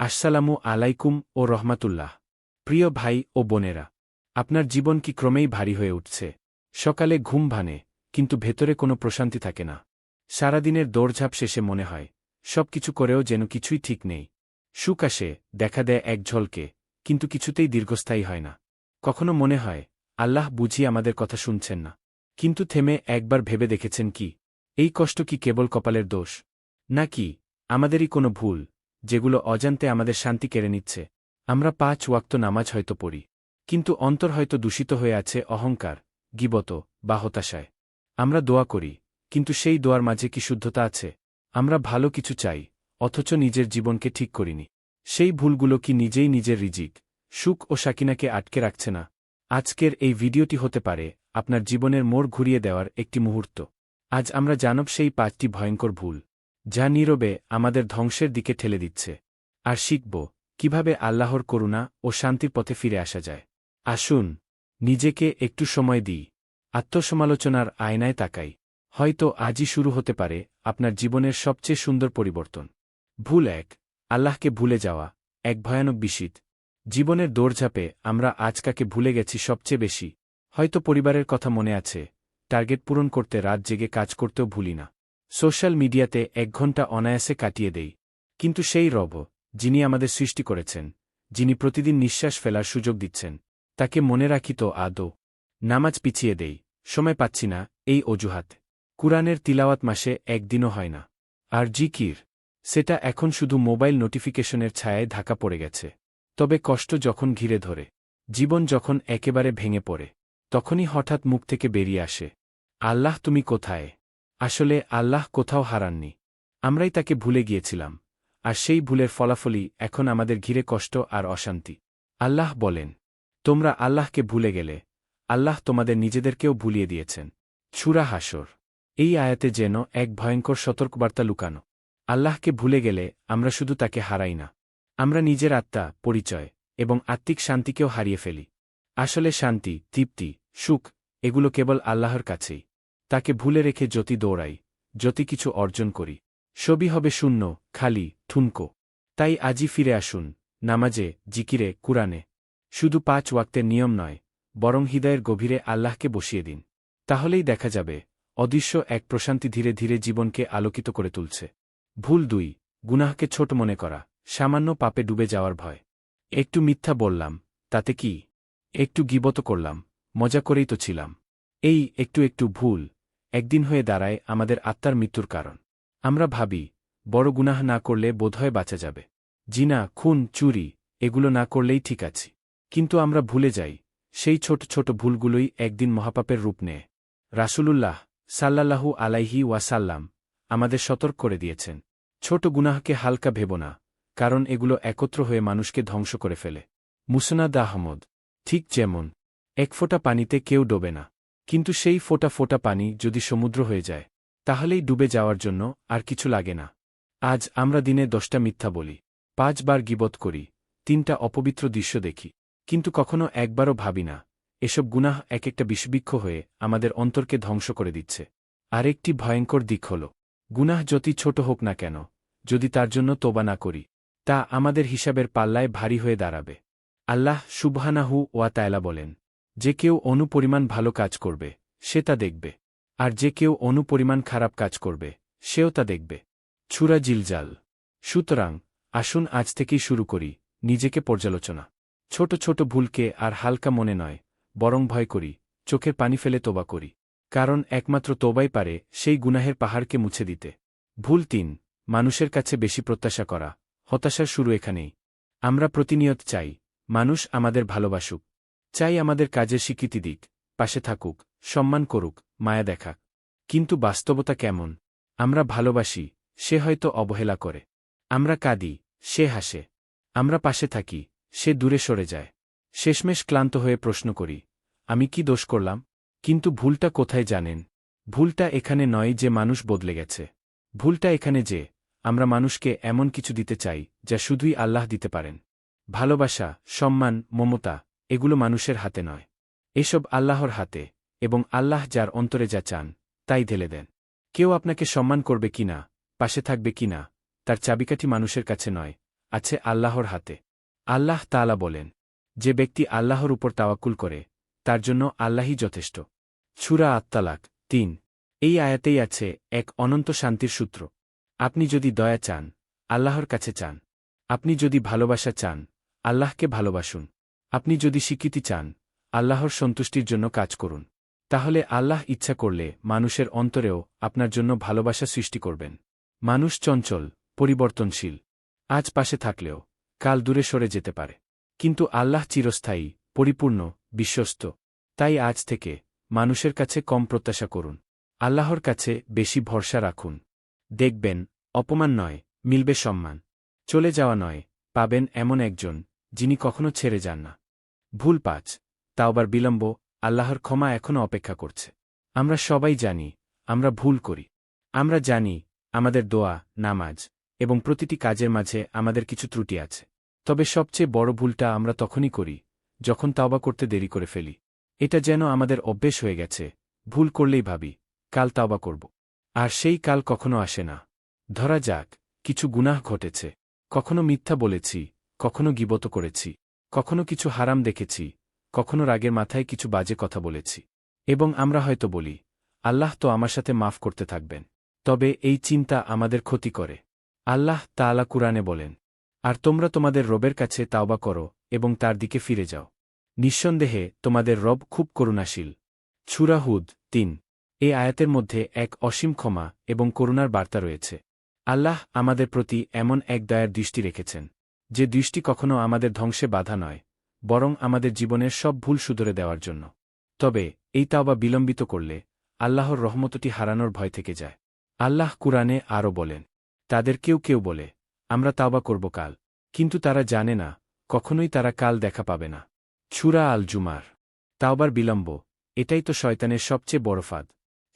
আসসালামু আলাইকুম ও রহমাতুল্লাহ। প্রিয় ভাই ও বোনেরা, আপনার জীবন কি ক্রমেই ভারী হয়ে উঠছে? সকালে ঘুম ভানে কিন্তু ভেতরে কোনো প্রশান্তি থাকে না। সারাদিনের দৌড়ঝাঁপ শেষে মনে হয় সব কিছু করেও যেন কিছুই ঠিক নেই। সুখ আসে, দেখা দেয় এক ঝলকে, কিন্তু কিছুতেই দীর্ঘস্থায়ী হয় না। কখনো মনে হয়, আল্লাহ বুঝি আমাদের কথা শুনছেন না। কিন্তু থেমে একবার ভেবে দেখেছেন কি? এই কষ্ট কি কেবল কপালের দোষ? নাকি আমাদেরই কোনো ভুল? যেগুলো অজান্তে আমাদের শান্তি কেড়ে নিচ্ছে। আমরা পাঁচ ওয়াক্ত নামাজ হয়তো পড়ি, কিন্তু অন্তর হয়তো দূষিত হয়ে আছে অহংকার, গিবত, বা হতাশায়। আমরা দোয়া করি, কিন্তু সেই দোয়ার মাঝে কি শুদ্ধতা আছে? আমরা ভালো কিছু চাই, অথচ নিজের জীবনকে ঠিক করিনি। সেই ভুলগুলো কি নিজেই নিজের রিজিক, সুখ ও সাকিনাকে আটকে রাখছে না? আজকের এই ভিডিওটি হতে পারে আপনার জীবনের মোড় ঘুরিয়ে দেওয়ার একটি মুহূর্ত। আজ আমরা জানব সেই পাঁচটি ভয়ঙ্কর ভুল। যা নীরবে আমাদের ধ্বংসের দিকে ঠেলে দিচ্ছে। আর শিখব কীভাবে আল্লাহর করুণা ও শান্তির পথে ফিরে আসা যায়। আসুন, নিজেকে একটু সময় দিই। আত্মসমালোচনার আয়নায় তাকাই। হয়তো আজই শুরু হতে পারে আপনার জীবনের সবচেয়ে সুন্দর পরিবর্তন। ভুল এক, আল্লাহকে ভুলে যাওয়া এক ভয়ানক বিশিত জীবনের দৌড়ঝাঁপে আমরা আজকাকে ভুলে গেছি সবচেয়ে বেশি। হয়তো পরিবারের কথা মনে আছে, টার্গেট পূরণ করতে রাত জেগে কাজ করতেও ভুলি না। সোশ্যাল মিডিয়াতে এক ঘণ্টা অনায়াসে কাটিয়ে দেই। কিন্তু সেই রব, যিনি আমাদের সৃষ্টি করেছেন, যিনি প্রতিদিন নিঃশ্বাস ফেলার সুযোগ দিচ্ছেন, তাকে মনে রাখি তো আদৌ। নামাজ পিছিয়ে দেই, সময় পাচ্ছি না, এই অজুহাত। কুরআনের তিলাওয়াত মাসে একদিনও হয় না। আর জিকির, সেটা এখন শুধু মোবাইল নোটিফিকেশনের ছায়ায় ঢাকা পড়ে গেছে। তবে কষ্ট যখন ঘিরে ধরে, জীবন যখন একেবারে ভেঙে পড়ে, তখনই হঠাৎ মুখ থেকে বেরিয়ে আসে, আল্লাহ, তুমি কোথায়? আসলে আল্লাহ কোথাও হারাননি। আমরাই তাকে ভুলে গিয়েছিলাম, আর সেই ভুলের ফলাফলই এখন আমাদের ঘিরে কষ্ট আর অশান্তি। আল্লাহ বলেন, তোমরা আল্লাহকে ভুলে গেলে, আল্লাহ তোমাদের নিজেদেরকেও ভুলিয়ে দিয়েছেন। ছুরা হাসর এই আয়াতে যেন এক ভয়ঙ্কর সতর্কবার্তা লুকানো। আল্লাহকে ভুলে গেলে আমরা শুধু তাকে হারাই না। আমরা নিজের আত্মা, পরিচয় এবং আত্মিক শান্তিকেও হারিয়ে ফেলি। আসলে শান্তি, তৃপ্তি, সুখ, এগুলো কেবল আল্লাহর কাছেই। তাকে ভুলে রেখে জ্যোতি দৌড়াই, জ্যোতি কিছু অর্জন করি। সবই হবে শূন্য, খালি, ঠুনকো। তাই আজই ফিরে আসুন, নামাজে, জিকিরে, কুরআনে। শুধু পাঁচ ওয়াক্তের নিয়ম নয়, বরং হৃদয়ের গভীরে আল্লাহকে বসিয়ে দিন। তাহলেই দেখা যাবে, অদৃশ্য এক প্রশান্তি ধীরে ধীরে জীবনকে আলোকিত করে তুলছে। ভুল দুই, গুনাহকে ছোট মনে করা, সামান্য পাপে ডুবে যাওয়ার ভয়। একটু মিথ্যা বললাম, তাতে কি? একটু গিবত করলাম, মজা করেই তো ছিলাম। এই, একটু একটু ভুল একদিন হয়ে দাঁড়ায় আমাদের আত্মার মৃত্যুর কারণ। আমরা ভাবি, বড় গুনাহ না করলে বোধহয় বাঁচা যাবে। জিনা, খুন, চুরি, এগুলো না করলেই ঠিক আছি। কিন্তু আমরা ভুলে যাই, সেই ছোট ছোট ভুলগুলোই একদিন মহাপাপের রূপ নেয়। রাসূলুল্লাহ সাল্লাল্লাহু আলাইহি ওয়াসাল্লাম আমাদের সতর্ক করে দিয়েছেন, ছোট গুনাহকে হালকা ভেব না, কারণ এগুলো একত্র হয়ে মানুষকে ধ্বংস করে ফেলে। মুসনাদ আহমদ, ঠিক যেমন, এক ফোঁটা পানিতে কেউ ডোবে না। কিন্তু সেই ফোটা ফোটা পানি যদি সমুদ্র হয়ে যায়, তাহলেই ডুবে যাওয়ার জন্য আর কিছু লাগে না। আজ আমরা দিনে দশটা মিথ্যা বলি, পাঁচবার গিবত করি, তিনটা অপবিত্র দৃশ্য দেখি, কিন্তু কখনো একবারও ভাবি না, এসব গুনাহ এক একটা বিষবৃক্ষ হয়ে আমাদের অন্তরকে ধ্বংস করে দিচ্ছে। আরেকটি ভয়ঙ্কর দিক হল, গুনাহ যতই ছোট হোক না কেন, যদি তার জন্য তোবা না করি, তা আমাদের হিসাবের পাল্লায় ভারী হয়ে দাঁড়াবে। আল্লাহ সুবহানাহু ওয়া তায়লা বলেন যে কেউ অনুপরিমাণ ভালো কাজ করবে, সে তা দেখবে। আর যে কেউ অনুপরিমাণ খারাপ কাজ করবে, সেও তা দেখবে। ছুরা জিলজাল। সুতরাং, আসুন আজ থেকেই শুরু করি, নিজেকে পর্যালোচনা। ছোট ছোট ভুলকে আর হালকা মনে নয়, বরং ভয় করি, চোখের পানি ফেলে তোবা করি। কারণ একমাত্র তোবাই পারে সেই গুনাহের পাহাড়কে মুছে দিতে। ভুল তিন, মানুষের কাছে বেশি প্রত্যাশা করা। হতাশার শুরু এখানেই। আমরা প্রতিনিয়ত চাই, মানুষ আমাদের ভালোবাসুক। চাই আমাদের কাজের স্বীকৃতি দিক, পাশে থাকুক, সম্মান করুক, মায়া দেখাক। কিন্তু বাস্তবতা কেমন? আমরা ভালোবাসি, সে হয়তো অবহেলা করে। আমরা কাঁদি, সে হাসে। আমরা পাশে থাকি, সে দূরে সরে যায়। শেষমেশ ক্লান্ত হয়ে প্রশ্ন করি, আমি কি দোষ করলাম? কিন্তু ভুলটা কোথায় জানেন? ভুলটা এখানে নয় যে মানুষ বদলে গেছে। ভুলটা এখানে যে, আমরা মানুষকে এমন কিছু দিতে চাই, যা শুধুই আল্লাহ দিতে পারেন। ভালোবাসা, সম্মান, মমতা এগুলো মানুষের হাতে নয়। এসব আল্লাহর হাতে, এবং আল্লাহ যার অন্তরে যা চান, তাই ঢেলে দেন। কেউ আপনাকে সম্মান করবে কিনা পাশে থাকবে কি না, তার চাবিকাঠি মানুষের কাছে নয়, আছে আল্লাহর হাতে। আল্লাহ তাআলা বলেন, যে ব্যক্তি আল্লাহর উপর তাওয়াক্কুল করে, তার জন্য আল্লাহই যথেষ্ট। ছুরা আত্মালাক তিন। এই আয়াতেই আছে এক অনন্ত শান্তির সূত্র। আপনি যদি দয়া চান, আল্লাহর কাছে চান। আপনি যদি ভালোবাসা চান, আল্লাহকে ভালোবাসুন। আপনি যদি স্বীকৃতি চান, আল্লাহর সন্তুষ্টির জন্য কাজ করুন। তাহলে আল্লাহ ইচ্ছা করলে মানুষের অন্তরেও আপনার জন্য ভালোবাসা সৃষ্টি করবেন। মানুষ চঞ্চল, পরিবর্তনশীল। আজ পাশে থাকলেও কাল দূরে সরে যেতে পারে। কিন্তু আল্লাহ চিরস্থায়ী, পরিপূর্ণ, বিশ্বস্ত। তাই আজ থেকে মানুষের কাছে কম প্রত্যাশা করুন। আল্লাহর কাছে বেশি ভরসা রাখুন। দেখবেন, অপমান নয়, মিলবে সম্মান। চলে যাওয়া নয়, পাবেন এমন একজন যিনি কখনো ছেড়ে যান না। ভুল পাঁচ তাওবার বিলম্ব, আল্লাহর ক্ষমা এখনও অপেক্ষা করছে। আমরা সবাই জানি, আমরা ভুল করি। আমরা জানি, আমাদের দোয়া, নামাজ এবং প্রতিটি কাজের মাঝে আমাদের কিছু ত্রুটি আছে। তবে সবচেয়ে বড় ভুলটা আমরা তখনই করি, যখন তাওবা করতে দেরি করে ফেলি। এটা যেন আমাদের অভ্যেস হয়ে গেছে, ভুল করলেই ভাবি, কাল তাওবা করব। আর সেই কাল কখনো আসে না। ধরা যাক, কিছু গুনাহ ঘটেছে। কখনো মিথ্যা বলেছি, কখনো গিবত করেছি। কখনো কিছু হারাম দেখেছি, কখনো রাগের মাথায় কিছু বাজে কথা বলেছি। এবং আমরা হয়তো বলি, আল্লাহ তো আমার সাথে মাফ করতে থাকবেন। তবে এই চিন্তা আমাদের ক্ষতি করে। আল্লাহ তাআলা কুরআনে বলেন, আর তোমরা তোমাদের রবের কাছে তাওবা করো এবং তার দিকে ফিরে যাও। নিঃসন্দেহে তোমাদের রব খুব করুণাশীল। ছুরাহুদ তিন। এই আয়াতের মধ্যে এক অসীম ক্ষমা এবং করুণার বার্তা রয়েছে। আল্লাহ আমাদের প্রতি এমন এক দয়ার দৃষ্টি রেখেছেন। যে দৃষ্টি কখনো আমাদের ধ্বংসে বাধা নয়, বরং আমাদের জীবনের সব ভুল শুধরে দেওয়ার জন্য। তবে, এই তাওবা বিলম্বিত করলে আল্লাহর রহমতটি হারানোর ভয় থেকে যায়। আল্লাহ কুরআনে আরও বলেন, তাদের কেউ কেউ বলে, আমরা তাওবা করব কাল, কিন্তু তারা জানে না, কখনোই তারা কাল দেখা পাবে না। ছুরা আল জুমার, তাওবার বিলম্ব, এটাই তো শয়তানের সবচেয়ে বড় ফাঁদ।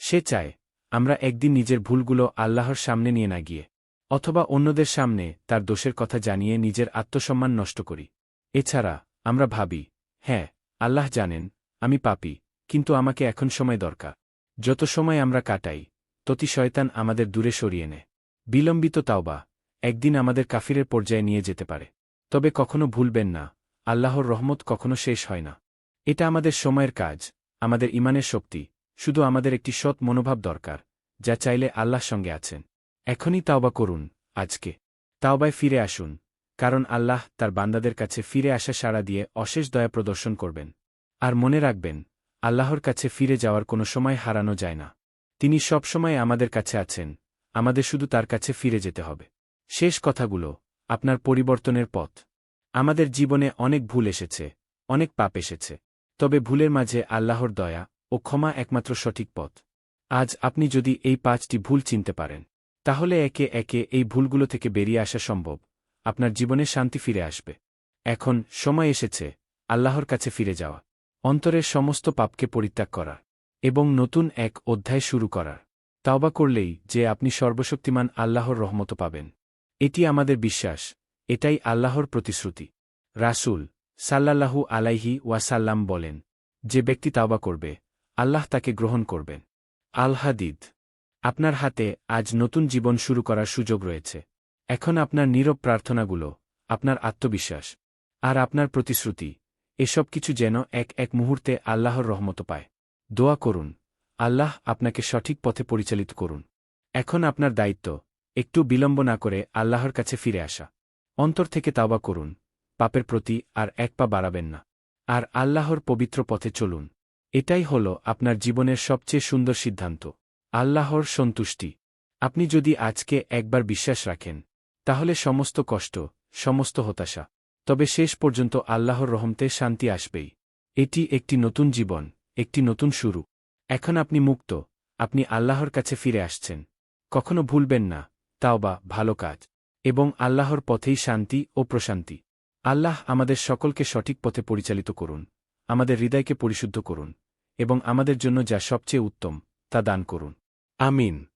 সে চায়, আমরা একদিন নিজের ভুলগুলো আল্লাহর সামনে নিয়ে না গিয়ে অথবা অন্যদের সামনে তার দোষের কথা জানিয়ে নিজের আত্মসম্মান নষ্ট করি। এছাড়া, আমরা ভাবি হ্যাঁ আল্লাহ জানেন, আমি পাপি, কিন্তু আমাকে এখন সময় দরকার। যত সময় আমরা কাটাই ততি শয়তান আমাদের দূরে সরিয়ে নেয়। বিলম্বিত তাওবা, একদিন আমাদের কাফিরের পর্যায়ে নিয়ে যেতে পারে। তবে কখনো ভুলবেন না, আল্লাহর রহমত কখনো শেষ হয় না। এটা আমাদের সময়ের কাজ, আমাদের ইমানের শক্তি, শুধু আমাদের একটি সৎ মনোভাব দরকার, যা চাইলে আল্লাহ সঙ্গে আছেন। এখনই তাওবা করুন, আজকে। তাওবায় ফিরে আসুন, কারণ আল্লাহ তার বান্দাদের কাছে ফিরে আসা সাড়া দিয়ে অশেষ দয়া প্রদর্শন করবেন। আর মনে রাখবেন, আল্লাহর কাছে ফিরে যাওয়ার কোনো সময় হারানো যায় না। তিনি সবসময় আমাদের কাছে আছেন, আমাদের শুধু তার কাছে ফিরে যেতে হবে। শেষ কথাগুলো, আপনার পরিবর্তনের পথ। আমাদের জীবনে অনেক ভুল এসেছে, অনেক পাপ এসেছে, তবে ভুলের মাঝে আল্লাহর দয়া ও ক্ষমা একমাত্র সঠিক পথ। আজ আপনি যদি এই পাঁচটি ভুল চিনতে পারেন তাহলে একে একে এই ভুলগুলো থেকে বেরিয়ে আসা সম্ভব। আপনার জীবনে শান্তি ফিরে আসবে। এখন সময় এসেছে, আল্লাহর কাছে ফিরে যাওয়া। অন্তরের সমস্ত পাপকে পরিত্যাগ করা এবং নতুন এক অধ্যায় শুরু করার। তাওবা করলেই যে আপনি সর্বশক্তিমান আল্লাহর রহমত পাবেন। এটি আমাদের বিশ্বাস, এটাই আল্লাহর প্রতিশ্রুতি। রাসূল সাল্লাল্লাহু আলাইহি ওয়াসাল্লাম বলেন, যে ব্যক্তি তাওবা করবে, আল্লাহ তাকে গ্রহণ করবেন। আল হাদিদ আপনার হাতে আজ নতুন জীবন শুরু করার সুযোগ রয়েছে। এখন আপনার নীরব প্রার্থনাগুলো, আপনার আত্মবিশ্বাস, আর আপনার প্রতিশ্রুতি, এসব কিছু যেন এক এক মুহূর্তে আল্লাহর রহমত পায়। দোয়া করুন, আল্লাহ আপনাকে সঠিক পথে পরিচালিত করুন। এখন আপনার দায়িত্ব, একটু বিলম্ব না করে আল্লাহর কাছে ফিরে আসা। অন্তর থেকে তাওবা করুন, পাপের প্রতি আর এক পা বাড়াবেন না। আর আল্লাহর পবিত্র পথে চলুন। এটাই হল আপনার জীবনের সবচেয়ে সুন্দর সিদ্ধান্ত। আল্লাহর সন্তুষ্টি। আপনি যদি আজকে একবার বিশ্বাস রাখেন, তাহলে সমস্ত কষ্ট, সমস্ত হতাশা, তবে শেষ পর্যন্ত আল্লাহর রহমতে শান্তি আসবেই। এটি একটি নতুন জীবন, একটি নতুন শুরু। এখন আপনি মুক্ত, আপনি আল্লাহর কাছে ফিরে আসছেন। কখনো ভুলবেন না, তাও বা ভালো কাজ। এবং আল্লাহর পথেই শান্তি ও প্রশান্তি। আল্লাহ আমাদের সকলকে সঠিক পথে পরিচালিত করুন, আমাদের হৃদয়কে পরিশুদ্ধ করুন, এবং আমাদের জন্য যা সবচেয়ে উত্তম, তা দান করুন। Amin.